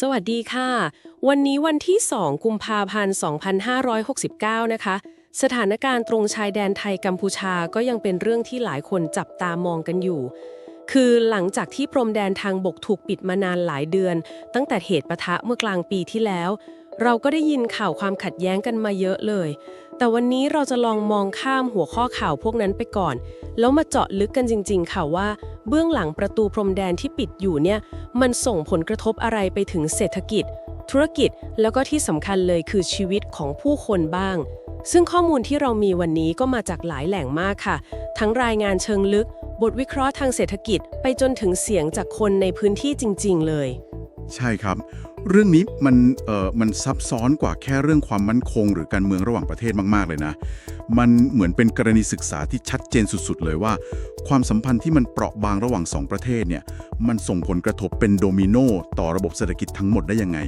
สวัสดีค่ะ วันนี้วันที่ 2 กุมภาพันธ์ 2569 นะคะ สถานการณ์ตรงชายแดนไทยกัมพูชาก็ยังเป็นเรื่องที่หลายคนจับตามองกันอยู่ คือหลังจากที่พรมแดนทางบกถูกปิดมานานหลายเดือน ตั้งแต่เหตุปะทะเมื่อกลางปีที่แล้ว เราก็ได้ยินข่าวความขัดแย้งกันมาเยอะเลย แต่วันนี้เราจะลองมองข้ามหัวข้อข่าวพวกนั้นไปก่อน แล้วมาเจาะลึกกันจริง ๆ ค่ะว่า เบื้องหลังประตูพรมแดนที่ปิดอยู่เนี่ย มันส่งผลกระทบอะไรไปถึงเศรษฐกิจ ธุรกิจแล้วก็ที่สำคัญเลยคือชีวิตของผู้คนบ้าง ซึ่งข้อมูลที่เรามีวันนี้ก็มาจากหลายแหล่งมากค่ะ ทั้งรายงานเชิงลึก บทวิเคราะห์ทางเศรษฐกิจ ไปจนถึงเสียงจากคนในพื้นที่จริง ๆ เลย ใช่ครับ เรื่องนี้มันเอ่อมันซับซ้อนกว่าแค่เรื่องความมั่นคง หรือการเมืองระหว่างประเทศมาก ๆ เลยนะ มันเหมือนเป็นกรณีศึกษาที่ชัดเจนสุด ๆ เลยว่า ความสัมพันธ์ที่มันเปราะบางระหว่างสองประเทศเนี่ยมันส่งผลกระทบเป็นโดมิโนต่อระบบเศรษฐกิจทั้งหมดได้ยังไง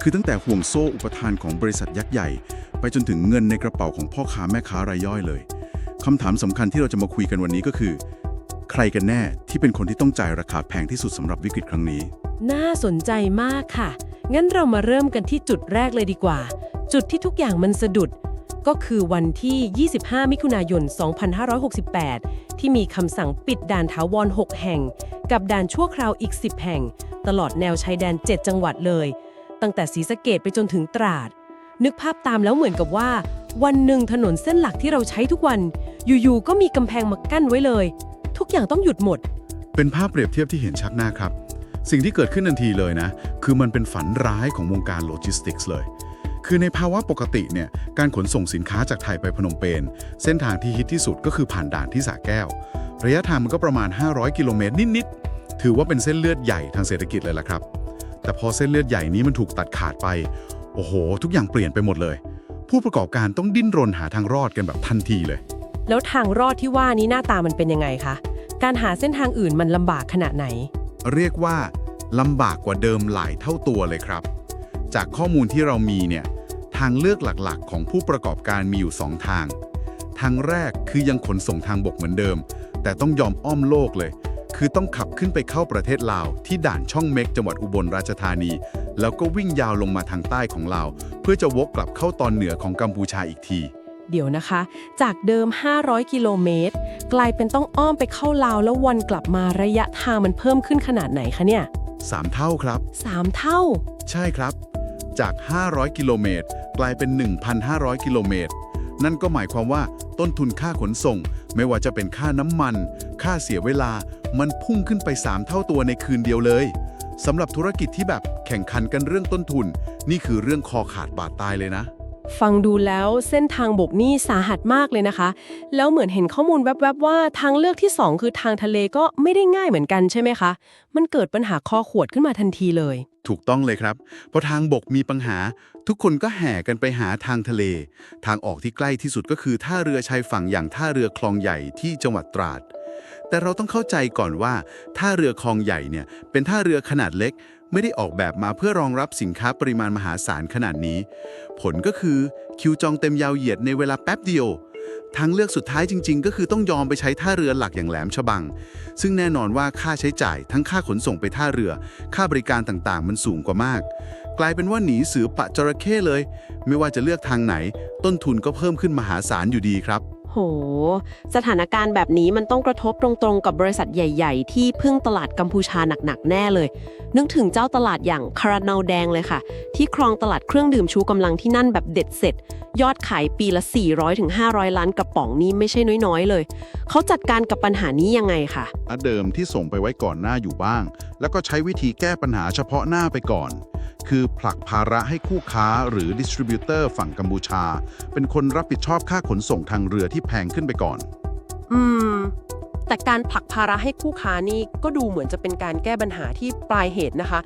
คือตั้งแต่ห่วงโซ่อุปทานของบริษัทยักษ์ใหญ่ ไปจนถึงเงินในกระเป๋าของพ่อค้าแม่ค้ารายย่อยเลยคำถามสำคัญที่เราจะมาคุยกันวันนี้ก็คือ ใครกันแน่ที่เป็นคนที่ต้องจ่ายราคาแพงที่สุดสำหรับวิกฤตครั้งนี้ น่าสนใจมากค่ะ งั้นเรามาเริ่มกันที่จุดแรกเลยดีกว่า จุดที่ทุกอย่างมันสะดุด ก็คือวันที่ 25 มิถุนายน 2568 ที่มีคำสั่งปิดด่านถาวร 6 แห่ง กับด่านชั่วคราวอีก 10 แห่ง ตลอดแนวชายแดน 7 จังหวัดเลย ตั้งแต่ศรีสะเกดไปจนถึงตราด นึกภาพตามแล้วเหมือนกับว่า วันหนึ่งถนนเส้นหลักที่เราใช้ทุกวัน อยู่ๆก็มีกำแพงมากั้นไว้เลย ทุกอย่างต้องหยุดหมด เป็นภาพเปรียบเทียบที่เห็นชัดหน้าครับ สิ่งที่เกิดขึ้นทันทีเลยนะ คือมันเป็นฝันร้ายของวงการโลจิสติกส์เลย คือในภาวะปกติเนี่ยการขนส่งสินค้าจากไทยไปพนมเปญเส้นทางที่ฮิตที่สุดก็คือผ่านด่านที่สระแก้ว ระยะทางมันก็ประมาณ 500 กิโลเมตรนิดๆถือว่าเป็นเส้นเลือดใหญ่ทางเศรษฐกิจเลยล่ะครับ แต่พอเส้นเลือดใหญ่นี้มันถูกตัดขาดไปโอ้โห ทุกอย่างเปลี่ยนไปหมดเลย ผู้ประกอบการต้องดิ้นรนหาทางรอดกันแบบทันทีเลย แล้วทางรอดที่ว่านี้หน้าตามันเป็นยังไงคะ การหาเส้นทางอื่นมันลำบากขนาดไหน เรียกว่าลำบากกว่าเดิมหลายเท่าตัวเลยครับ จากข้อมูลที่เรามีเนี่ย ทางเลือกหลักๆ ของผู้ประกอบการมีอยู่ 2 ทาง ทางแรกคือยังขนส่งทางบกเหมือนเดิม แต่ต้องยอมอ้อมโลกเลย คือต้องขับขึ้นไปเข้าประเทศลาว ที่ด่านช่องเม็กจังหวัดอุบลราชธานี แล้วก็วิ่งยาวลงมาทางใต้ของลาว เพื่อจะวกกลับเข้าตอนเหนือของกัมพูชาอีกที เดี๋ยวนะคะ จากเดิม 500 กิโลเมตร กลายเป็นต้องอ้อมไปเข้าลาวแล้ววนกลับมาระยะทางมันเพิ่มขึ้นขนาดไหนคะเนี่ย 3 เท่าครับ 3 เท่า ใช่ครับ จาก 500 กิโลเมตร กลายเป็น 1,500 กิโลเมตร นั่นก็หมายความว่าต้นทุนค่าขนส่ง ไม่ว่าจะเป็นค่าน้ำมัน ค่าเสียเวลา มันพุ่งขึ้นไป 3 เท่าตัวในคืนเดียวเลยสำหรับธุรกิจที่แบบแข่งขันกันเรื่องต้นทุน นี่คือเรื่องคอขาดบาดตายเลยนะ ฟังดูแล้วเส้นทางบกนี่สาหัสมากเลยนะคะ แล้วเหมือนเห็นข้อมูลแวบๆว่าทางเลือกที่ 2 คือทางทะเลก็ไม่ได้ง่ายเหมือนกันใช่ไหมคะ มันเกิดปัญหาคอขวดขึ้นมาทันทีเลย ถูกต้องเลยครับ เพราะทางบกมีปัญหา ทุกคนก็แห่กันไปหาทางทะเล ทางออกที่ใกล้ที่สุดก็คือท่าเรือชายฝั่งอย่างท่าเรือคลองใหญ่ที่จังหวัดตราดแต่เราต้องเข้าใจก่อนว่าท่าเรือคลองใหญ่เนี่ยเป็นท่าเรือขนาดเล็ก ไม่ได้ออกแบบมาเพื่อรองรับสินค้าปริมาณมหาศาลขนาดนี้ ผลก็คือคิวจองเต็มยาวเหยียดในเวลาแป๊บเดียว ทางเลือกสุดท้ายจริง ๆ ก็คือต้องยอมไปใช้ท่าเรือหลักอย่างแหลมฉบัง ซึ่งแน่นอนว่าค่าใช้จ่ายทั้งค่าขนส่งไปท่าเรือ ค่าบริการต่างๆ มันสูงกว่ามาก กลายเป็นว่าหนีเสือปะจระเข้เลย ไม่ว่าจะเลือกทางไหน ต้นทุนก็เพิ่มขึ้นมหาศาลอยู่ดีครับ โห สถานการณ์แบบนี้มันต้องกระทบตรงๆ กับบริษัทใหญ่ ๆ ที่พึ่งตลาดกัมพูชาหนักๆ แน่เลย นึกถึงเจ้าตลาดอย่างคาราเนาแดงเลยค่ะ ที่ครองตลาดเครื่องดื่มชูกำลังที่นั่นแบบเด็ดเสร็จ ยอดขายปีละ 400-500 ล้านกระป๋องนี่ไม่ใช่น้อยๆ เลย เขาจัดการกับปัญหานี้ยังไงคะอันเดิมที่ส่งไปไว้ก่อนหน้าอยู่บ้าง แล้วก็ใช้วิธีแก้ปัญหาเฉพาะหน้าไปก่อน คือผลักภาระให้คู่ค้าหรือดิสทริบิวเตอร์ฝั่งกัมพูชา เป็นคนรับผิดชอบค่าขนส่งทางเรือที่แพงขึ้นไปก่อน อืม แต่การผลักภาระให้คู่ค้านี่ก็ดูเหมือนจะเป็นการแก้ปัญหาที่ปลายเหตุนะคะ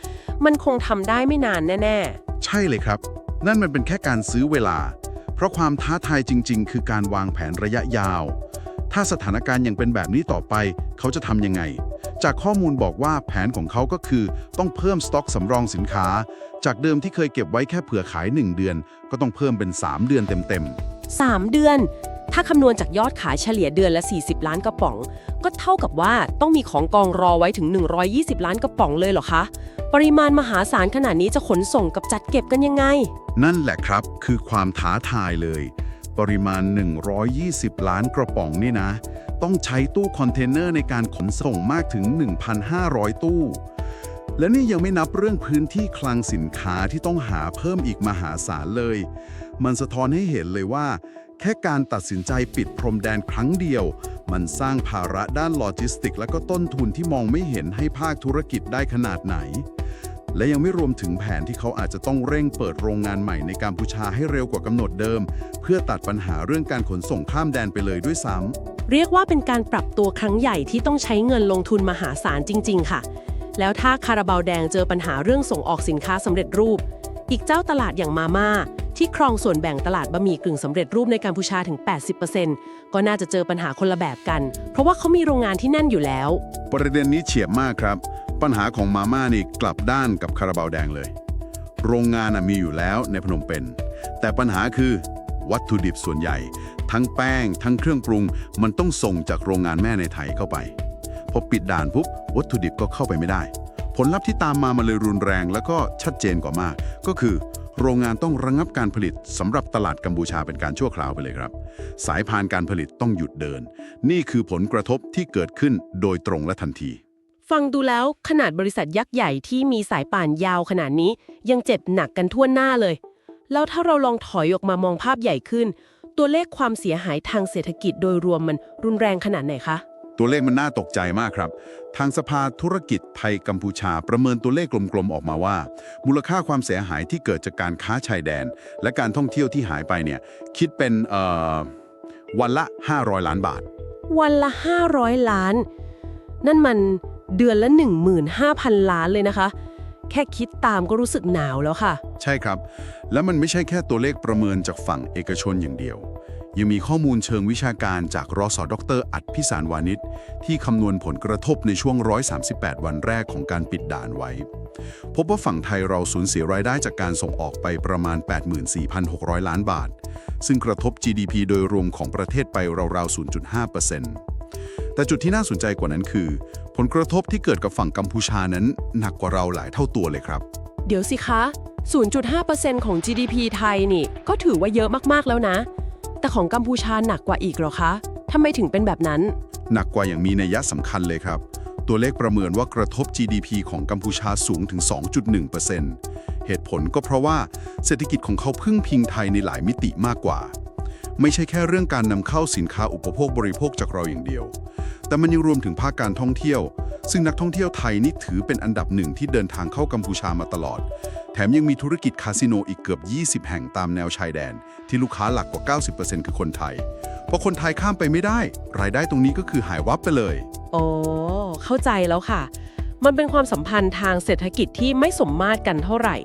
มันคงทำได้ไม่นานแน่ใช่เลยครับ นั่นมันเป็นแค่การซื้อเวลา เพราะความท้าทายจริง ๆ คือการวางแผนระยะยาว ถ้าสถานการณ์ยังเป็นแบบนี้ต่อไป เขาจะทำยังไง จากข้อมูลบอกว่าแผนของเขาก็คือต้องเพิ่มสต็อกสำรองสินค้า จากเดิมที่เคยเก็บไว้แค่เผื่อขาย 1 เดือน ก็ต้องเพิ่มเป็น 3 เดือนเต็มๆๆ3 เดือน ถ้าคำนวณจากยอดขายเฉลี่ยเดือนละ 40 ล้านกระป๋อง ก็เท่ากับว่าต้องมีของกองรอไว้ถึง 120 ล้านกระป๋องเลยเหรอคะ ปริมาณมหาศาลขนาดนี้จะขนส่งกับจัดเก็บกันยังไง นั่นแหละครับคือความท้าทายเลย ปริมาณ 120 ล้านกระป๋องนี่นะ ต้องใช้ตู้คอนเทนเนอร์ในการขนส่งมากถึง 1,500 ตู้ และนี่ยังไม่นับเรื่องพื้นที่คลังสินค้าที่ต้องหาเพิ่มอีกมหาศาลเลย มันสะท้อนให้เห็นเลยว่า แค่การตัดสินใจปิดพรมแดนครั้งเดียว มันสร้างภาระด้านโลจิสติก และก็ต้นทุนที่มองไม่เห็นให้ภาคธุรกิจได้ขนาดไหน และยังไม่รวมถึงแผนที่เขาอาจจะต้องเร่งเปิดโรงงานใหม่ในกัมพูชาให้เร็วกว่ากำหนดเดิม เพื่อตัดปัญหาเรื่องการขนส่งข้ามแดนไปเลยด้วยซ้ำเรียกว่าเป็นการปรับตัวครั้งใหญ่ที่ต้องใช้เงินลงทุนมหาศาลจริง ๆ ค่ะ แล้วถ้าคาราบาวแดงเจอปัญหาเรื่องส่งออกสินค้าสำเร็จรูป อีกเจ้าตลาดอย่างมาม่าที่ครองส่วนแบ่งตลาดบะหมี่กึ่งสำเร็จรูปในกัมพูชาถึง 80%ก็น่าจะเจอปัญหาคนละแบบกัน เพราะว่าเขามีโรงงานที่แน่นอยู่แล้ว ประเด็นนี้เฉียบมากครับ ปัญหาของมาม่านี่กลับด้านกับคาราบาวแดงเลย โรงงานมีอยู่แล้วในพนมเปญแต่ปัญหาคือวัตถุดิบส่วนใหญ่ ทั้งแป้ง ทั้งเครื่องปรุง มันต้องส่งจากโรงงานแม่ในไทยเข้าไป พอปิดด่านปุ๊บวัตถุดิบก็เข้าไปไม่ได้ ผลลัพธ์ที่ตามมามันเลยรุนแรง แล้วก็ชัดเจนกว่ามาก ก็คือ โรงงานต้องระงับการผลิตสำหรับตลาดกัมพูชาเป็นการชั่วคราวไปเลยครับ สายพานการผลิตต้องหยุดเดิน นี่คือผลกระทบที่เกิดขึ้นโดยตรงและทันที ฟังดูแล้วขนาดบริษัทยักษ์ใหญ่ที่มีสายป่านยาวขนาดนี้ ยังเจ็บหนักกันทั่วหน้าเลย แล้วถ้าเราลองถอยออกมามองภาพใหญ่ขึ้น ตัวเลขความเสียหายทางเศรษฐกิจโดยรวมมันรุนแรงขนาดไหนคะ ตัวเลขมันน่าตกใจมากครับ ทางสภาธุรกิจไทยกัมพูชาประเมินตัวเลขกลมๆออกมาว่า มูลค่าความเสียหายที่เกิดจากการค้าชายแดน และการท่องเที่ยวที่หายไปเนี่ยคิดเป็นเอ่อวันละ 500 ล้านบาท วันละ 500 ล้าน นั่นมัน เดือนละ 15,000 ล้านเลยนะคะ แค่คิดตามก็รู้สึกหนาวแล้วค่ะ ใช่ครับ และมันไม่ใช่แค่ตัวเลขประเมินจากฝั่งเอกชนอย่างเดียว ยังมีข้อมูลเชิงวิชาการจากรอสดรอัดพิสารวานิชที่คำนวณผลกระทบในช่วง 138 วันแรกของการปิดด่านไว้ พบว่าฝั่งไทยเราสูญเสียรายได้จากการส่งออกไปประมาณ 84,600 ล้านบาท ซึ่งกระทบ GDP โดยรวมของประเทศไปราวๆ0.5% แต่จุดที่น่าสนใจกว่านั้นคือ ผลกระทบที่เกิดกับฝั่งกัมพูชานั้น หนักกว่าเราหลายเท่าตัวเลยครับ เดี๋ยวสิคะ 0.5%ของ GDP ไทยนี่ ก็ถือว่าเยอะมากๆแล้วนะ แต่ของกัมพูชาหนักกว่าอีกเหรอคะทำไมถึงเป็นแบบนั้น หนักกว่าอย่างมีนัยสำคัญเลยครับ ตัวเลขประเมินว่ากระทบ GDP ของกัมพูชาสูงถึง 2.1%เหตุผลก็เพราะว่าเศรษฐกิจของเขาพึ่งพิงไทยในหลายมิติมากกว่า ไม่ใช่แค่เรื่องการนำเข้าสินค้าอุปโภคบริโภคจากเราอย่างเดียว แต่มันยังรวมถึงภาคการท่องเที่ยว ซึ่งนักท่องเที่ยวไทยนี่ถือเป็นอันดับหนึ่งที่เดินทางเข้ากัมพูชามาตลอด แถมยังมีธุรกิจคาสิโนอีกเกือบ 20 แห่งตามแนวชายแดน ที่ลูกค้าหลักกว่า 90%คือคนไทยพอคนไทยข้ามไปไม่ได้ รายได้ตรงนี้ก็คือหายวับไปเลยอ๋อเข้าใจแล้วค่ะ มันเป็นความสัมพันธ์ทางเศรษฐกิจที่ไม่สมมาตรกันเท่าไหร่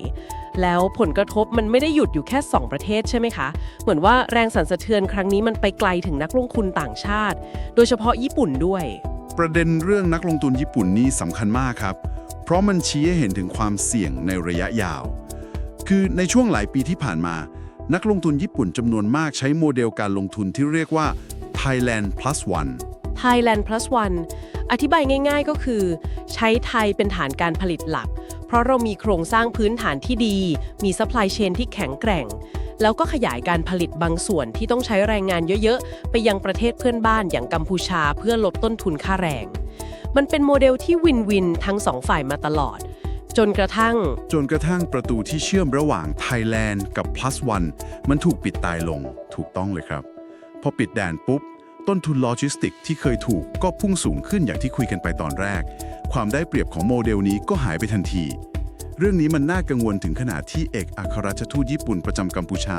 แล้วผลกระทบมันไม่ได้หยุดอยู่แค่ 2 ประเทศใช่ไหมคะ เหมือนว่าแรงสั่นสะเทือนครั้งนี้มันไปไกลถึงนักลงทุนต่างชาติ โดยเฉพาะญี่ปุ่นด้วย ประเด็นเรื่องนักลงทุนญี่ปุ่นนี่สำคัญมากครับ เพราะมันชี้ให้เห็นถึงความเสี่ยงในระยะยาว คือในช่วงหลายปีที่ผ่านมา นักลงทุนญี่ปุ่นจำนวนมากใช้โมเดลการลงทุนที่เรียกว่า Thailand plus one Thailand plus one อธิบายง่าย ๆ ก็คือ ใช้ไทยเป็นฐานการผลิตหลัก เพราะเรามีโครงสร้างพื้นฐานที่ดี มี supply chain ที่แข็งแกร่ง แล้วก็ขยายการผลิตบางส่วนที่ต้องใช้แรงงานเยอะ ๆ ไปยังประเทศเพื่อนบ้านอย่างกัมพูชาเพื่อลดต้นทุนค่าแรง มันเป็นโมเดลที่วินวินทั้งสองฝ่ายมาตลอด จนกระทั่ง จนกระทั่งประตูที่เชื่อมระหว่าง Thailand กับ plus one มันถูกปิดตายลงถูกต้องเลยครับ พอปิดแดนปุ๊บ ต้นทุนโลจิสติกที่เคยถูกก็พุ่งสูงขึ้นอย่างที่คุยกันไปตอนแรก ความได้เปรียบของโมเดลนี้ก็หายไปทันที เรื่องนี้มันน่ากังวลถึงขนาดที่เอกอัครราชทูตญี่ปุ่นประจำกัมพูชา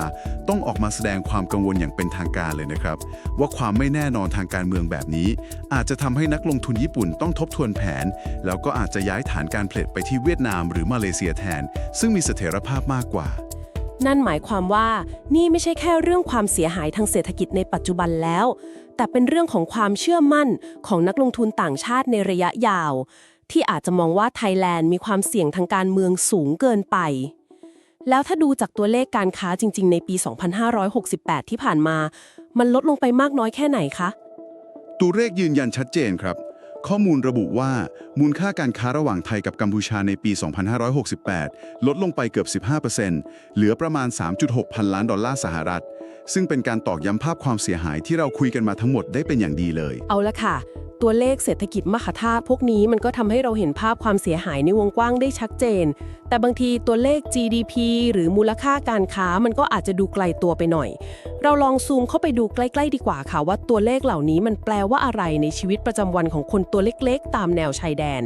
ต้องออกมาแสดงความกังวลอย่างเป็นทางการเลยนะครับ ว่าความไม่แน่นอนทางการเมืองแบบนี้ อาจจะทำให้นักลงทุนญี่ปุ่นต้องทบทวนแผน แล้วก็อาจจะย้ายฐานการผลิตไปที่เวียดนามหรือมาเลเซียแทน ซึ่งมีเสถียรภาพมากกว่า นั่นหมายความว่านี่ไม่ใช่แค่เรื่องความเสียหายทางเศรษฐกิจในปัจจุบันแล้ว แต่เป็นเรื่องของความเชื่อมั่นของนักลงทุนต่างชาติในระยะยาว ที่อาจจะมองว่าไทยแลนด์มีความเสี่ยงทางการเมืองสูงเกินไป แล้วถ้าดูจากตัวเลขการค้าจริง ๆ ในปี 2568 ที่ผ่านมา มันลดลงไปมากน้อยแค่ไหนคะ ตัวเลขยืนยันชัดเจนครับ ข้อมูลระบุว่ามูลค่าการค้าระหว่างไทยกับกัมพูชาในปี 2568 ลดลงไปเกือบ 15%เหลือประมาณ 3.6 พันล้านดอลลาร์สหรัฐ ซึ่งเป็นการตอกย้ำภาพความเสียหายที่เราคุยกันมาทั้งหมดได้เป็นอย่างดีเลย เอาละค่ะ ตัวเลขเศรษฐกิจมหาธาตุพวกนี้มันก็ทำให้เราเห็นภาพความเสียหายในวงกว้างได้ชัดเจน แต่บางทีตัวเลข GDP หรือมูลค่าการค้ามันก็อาจจะดูไกลตัวไปหน่อย เราลองซูมเข้าไปดูใกล้ ๆ ดีกว่าค่ะว่าตัวเลขเหล่านี้มันแปลว่าอะไรในชีวิตประจำวันของคนตัวเล็กๆ ตามแนวชายแดน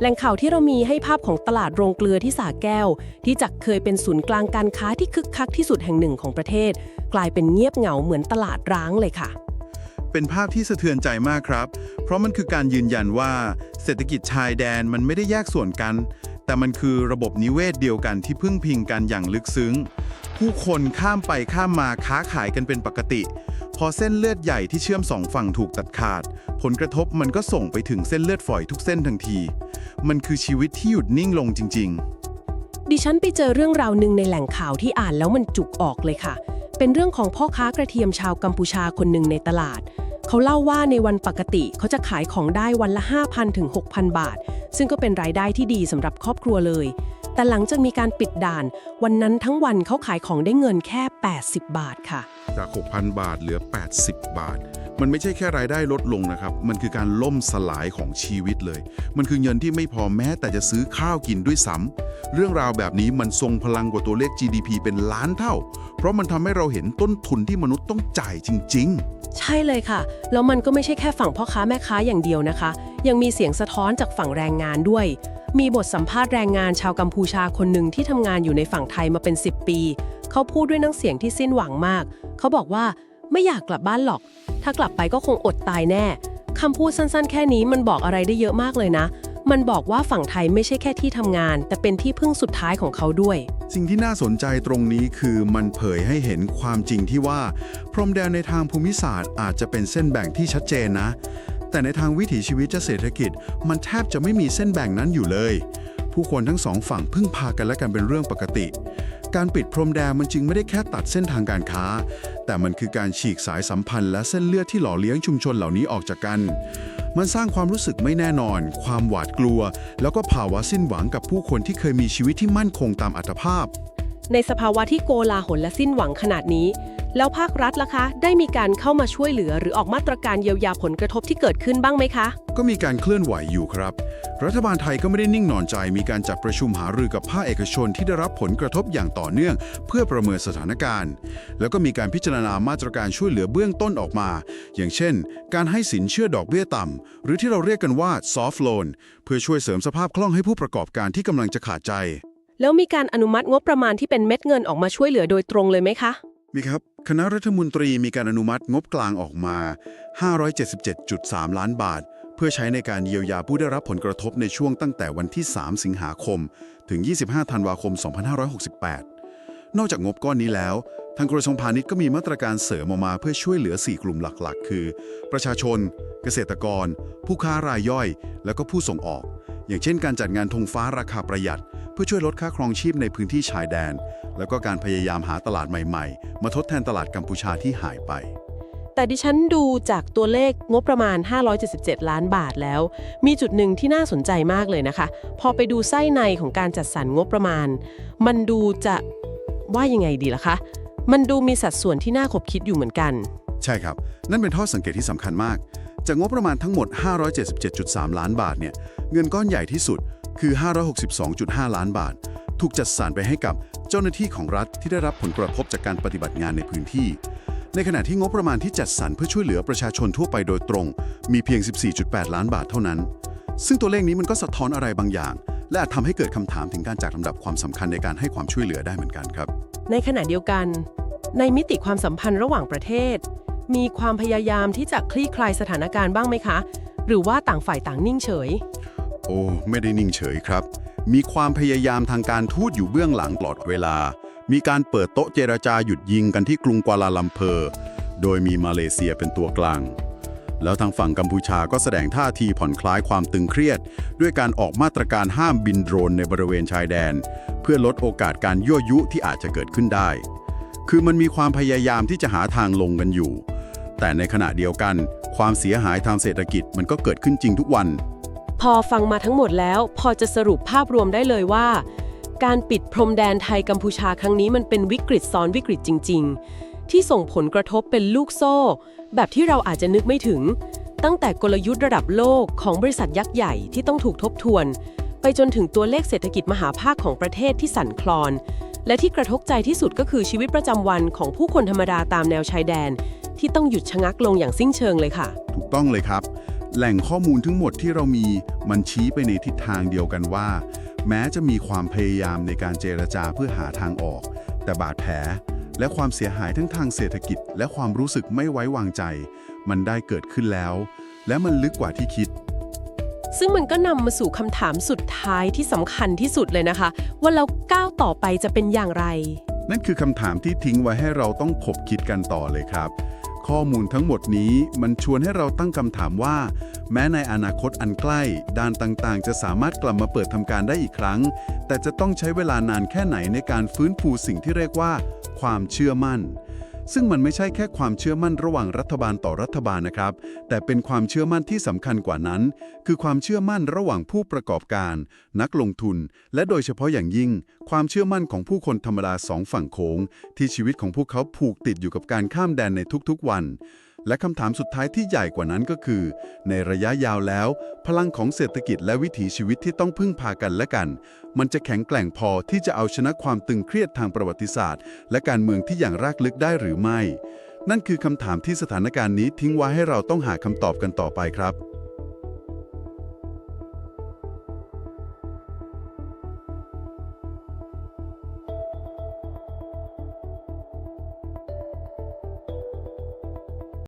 แหล่งข่าวที่เรามีให้ภาพของตลาดโรงเกลือที่สาแก้ว ที่จากเคยเป็นศูนย์กลางการค้าที่คึกคักที่สุดแห่งหนึ่งของประเทศ กลายเป็นเงียบเหงาเหมือนตลาดร้างเลยค่ะ เป็นภาพที่สะเทือนใจมากครับ เพราะมันคือการยืนยันว่าเศรษฐกิจชายแดนมันไม่ได้แยกส่วนกัน แต่มันคือระบบนิเวศเดียวกันที่พึ่งพิงกันอย่างลึกซึ้ง ผู้คนข้ามไปข้ามมาค้าขายกันเป็นปกติ พอเส้นเลือดใหญ่ที่เชื่อมสองฝั่งถูกตัดขาด ผลกระทบมันก็ส่งไปถึงเส้นเลือดฝอยทุกเส้นทันที มันคือชีวิตที่หยุดนิ่งลงจริง ๆ ดิฉันไปเจอเรื่องราวหนึ่งในแหล่งข่าวที่อ่านแล้วมันจุกออกเลยค่ะ เป็นเรื่องของพ่อค้ากระเทียมชาวกัมพูชาคนหนึ่งในตลาด เขาเล่าว่าในวันปกติเขาจะขายของได้วันละ 5,000ถึง6,000 บาท ซึ่งก็เป็นรายได้ที่ดีสำหรับครอบครัวเลย แต่หลังจากมีการปิดด่าน วันนั้นทั้งวันเขาขายของได้เงินแค่ 80 บาทค่ะ จาก 6,000 บาทเหลือ 80 บาท มันไม่ใช่แค่รายได้ลดลงนะครับ มันคือการล่มสลายของชีวิตเลย มันคือเงินที่ไม่พอแม้แต่จะซื้อข้าวกินด้วยซ้ำเรื่องราวแบบนี้มันทรงพลังกว่าตัวเลข GDP เป็นล้านเท่า เพราะมันทำให้เราเห็นต้นทุนที่มนุษย์ต้องจ่ายจริง ๆ ใช่เลยค่ะ แล้วมันก็ไม่ใช่แค่ฝั่งพ่อค้าแม่ค้าอย่างเดียวนะคะ ยังมีเสียงสะท้อนจากฝั่งแรงงานด้วย มีบทสัมภาษณ์แรงงานชาวกัมพูชาคนหนึ่งที่ทำงานอยู่ในฝั่งไทยมาเป็น 10 ปี เขาพูดด้วยน้ำเสียงที่สิ้นหวังมาก เขาบอกว่าไม่อยากกลับบ้านหรอก ถ้ากลับไปก็คงอดตายแน่คำพูดสั้นๆ แค่นี้มันบอกอะไรได้เยอะมากเลยนะ มันบอกว่าฝั่งไทยไม่ใช่แค่ที่ทำงาน แต่เป็นที่พึ่งสุดท้ายของเขาด้วย สิ่งที่น่าสนใจตรงนี้คือมันเผยให้เห็นความจริงที่ว่า พรมแดนในทางภูมิศาสตร์อาจจะเป็นเส้นแบ่งที่ชัดเจนนะ แต่ในทางวิถีชีวิตจะเศรษฐกิจ มันแทบจะไม่มีเส้นแบ่งนั้นอยู่เลย ผู้คนทั้งสองฝั่งพึ่งพากันและกันเป็นเรื่องปกติ การปิดพรมแดนมันจึงไม่ได้แค่ตัดเส้นทางการค้า แต่มันคือการฉีกสายสัมพันธ์และเส้นเลือดที่หล่อเลี้ยงชุมชนเหล่านี้ออกจากกัน มันสร้างความรู้สึกไม่แน่นอน ความหวาดกลัว แล้วก็ภาวะสิ้นหวังกับผู้คนที่เคยมีชีวิตที่มั่นคงตามอัตภาพ ในสภาวะที่โกลาหลและสิ้นหวังขนาดนี้ แล้วภาครัฐล่ะคะ ได้มีการเข้ามาช่วยเหลือ หรือออกมาตรการเยียวยาผลกระทบที่เกิดขึ้นบ้างไหมคะ ก็มีการเคลื่อนไหวอยู่ครับ รัฐบาลไทยก็ไม่ได้นิ่งนอนใจ มีการจัดประชุมหารือกับภาคเอกชนที่ได้รับผลกระทบอย่างต่อเนื่อง เพื่อประเมินสถานการณ์ แล้วก็มีการพิจารณามาตรการช่วยเหลือเบื้องต้นออกมา อย่างเช่น การให้สินเชื่อดอกเบี้ยต่ำหรือที่เราเรียกกันว่า soft loan เพื่อช่วยเสริมสภาพคล่องให้ผู้ประกอบการที่กำลังจะขาดใจ แล้วมีการอนุมัติงบประมาณที่เป็นเม็ดเงินออกมาช่วยเหลือโดยตรงเลยไหมคะ มีครับ คณะรัฐมนตรีมีการอนุมัติงบกลางออกมา 577.3 ล้านบาท เพื่อใช้ในการเยียวยาผู้ได้รับผลกระทบในช่วงตั้งแต่วันที่ 3 สิงหาคม ถึง 25 ธันวาคม 2568 นอกจากงบก้อนนี้แล้ว ทางกระทรวงพาณิชย์ก็มีมาตรการเสริมออกมาเพื่อช่วยเหลือ 4 กลุ่มหลักๆ คือ ประชาชน เกษตรกร ผู้ค้ารายย่อย แล้วก็ผู้ส่งออก อย่างเช่นการจัดงานธงฟ้าราคาประหยัด เพื่อช่วยลดค่าครองชีพในพื้นที่ชายแดน แล้วก็การพยายามหาตลาดใหม่ๆ มาทดแทนตลาดกัมพูชาที่หายไป แต่ดิฉันดูจากตัวเลขงบประมาณ 577 ล้านบาทแล้ว มีจุดหนึ่งที่น่าสนใจมากเลยนะคะ พอไปดูไส้ในของการจัดสรรงบประมาณ มันดูจะว่ายังไงดีล่ะคะ มันดูมีสัดส่วนที่น่าคบคิดอยู่เหมือนกัน ใช่ครับ นั่นเป็นข้อสังเกตที่สำคัญมาก จากงบประมาณทั้งหมด 577.3 ล้านบาทเนี่ยเงินก้อนใหญ่ที่สุดคือ 562.5 ล้านบาท ถูกจัดสรรไปให้กับเจ้าหน้าที่ของรัฐที่ได้รับผลกระทบจากการปฏิบัติงานในพื้นที่ ในขณะที่งบประมาณที่จัดสรรเพื่อช่วยเหลือประชาชนทั่วไปโดยตรง มีเพียง 14.8 ล้านบาทเท่านั้น ซึ่งตัวเลขนี้มันก็สะท้อนอะไรบางอย่าง และอาจทำให้เกิดคำถามถึงการจัดลำดับความสำคัญในการให้ความช่วยเหลือได้เหมือนกันครับ ในขณะเดียวกัน ในมิติความสัมพันธ์ระหว่างประเทศ มีความพยายามที่จะคลี่คลายสถานการณ์บ้างไหมคะ หรือว่าต่างฝ่ายต่างนิ่งเฉย โอ้ไม่ได้นิ่งเฉยครับ มีความพยายามทางการทูตอยู่เบื้องหลังตลอดเวลา มีการเปิดโต๊ะเจรจาหยุดยิงกันที่กรุงกัวลาลัมเปอร์ โดยมีมาเลเซียเป็นตัวกลาง แล้วทางฝั่งกัมพูชาก็แสดงท่าทีผ่อนคลายความตึงเครียด ด้วยการออกมาตรการห้ามบินโดรนในบริเวณชายแดน เพื่อลดโอกาสการยั่วยุที่อาจจะเกิดขึ้นได้ คือมันมีความพยายามที่จะหาทางลงกันอยู่ แต่ในขณะเดียวกัน ความเสียหายทางเศรษฐกิจมันก็เกิดขึ้นจริงทุกวัน พอฟังมาทั้งหมดแล้ว พอจะสรุปภาพรวมได้เลยว่า การปิดพรมแดนไทยกัมพูชาครั้งนี้มันเป็นวิกฤตซ้อนวิกฤตจริง ๆ ที่ส่งผลกระทบเป็นลูกโซ่ แบบที่เราอาจจะนึกไม่ถึง ตั้งแต่กลยุทธ์ระดับโลกของบริษัทยักษ์ใหญ่ที่ต้องถูกทบทวน ไปจนถึงตัวเลขเศรษฐกิจมหาภาคของประเทศที่สั่นคลอน และที่กระทบใจที่สุดก็คือชีวิตประจำวันของผู้คนธรรมดาตามแนวชายแดน ที่ต้องหยุดชะงักลงอย่างสิ้นเชิงเลยค่ะ ถูกต้องเลยครับ แหล่งข้อมูลทั้งหมดที่เรามีมันชี้ไปในทิศทางเดียวกันว่า แม้จะมีความพยายามในการเจรจาเพื่อหาทางออก แต่บาดแผล และความเสียหายทั้งทางเศรษฐกิจ และความรู้สึกไม่ไว้วางใจ มันได้เกิดขึ้นแล้ว และมันลึกกว่าที่คิดซึ่งมันก็นำมาสู่คำถามสุดท้ายที่สำคัญที่สุดเลยนะคะ ว่าเราก้าวต่อไปจะเป็นอย่างไร นั่นคือคำถามที่ทิ้งไว้ให้เราต้องขบคิดกันต่อเลยครับ ข้อมูลทั้งหมดนี้มันชวนให้เราตั้งคำถามว่า แม้ในอนาคตอันใกล้ ด้านต่างๆ จะสามารถกลับมาเปิดทำการได้อีกครั้ง แต่จะต้องใช้เวลานานแค่ไหนในการฟื้นฟูสิ่งที่เรียกว่า ความเชื่อมั่น ซึ่งมันไม่ใช่แค่ความเชื่อมั่นระหว่างรัฐบาลต่อรัฐบาลนะครับ แต่เป็นความเชื่อมั่นที่สำคัญกว่านั้น คือความเชื่อมั่นระหว่างผู้ประกอบการ นักลงทุน และโดยเฉพาะอย่างยิ่ง ความเชื่อมั่นของผู้คนธรรมดาสองฝั่งโขงที่ชีวิตของพวกเขาผูกติดอยู่กับการข้ามแดนในทุกๆวัน และคำถามสุดท้ายที่ใหญ่กว่านั้นก็คือ ในระยะยาวแล้ว พลังของเศรษฐกิจและวิถีชีวิตที่ต้องพึ่งพากันและกัน มันจะแข็งแกร่งพอที่จะเอาชนะความตึงเครียดทางประวัติศาสตร์ และการเมืองที่อย่างรากลึกได้หรือไม่ นั่นคือคำถามที่สถานการณ์นี้ทิ้งไว้ให้เราต้องหาคำตอบกันต่อไปครับ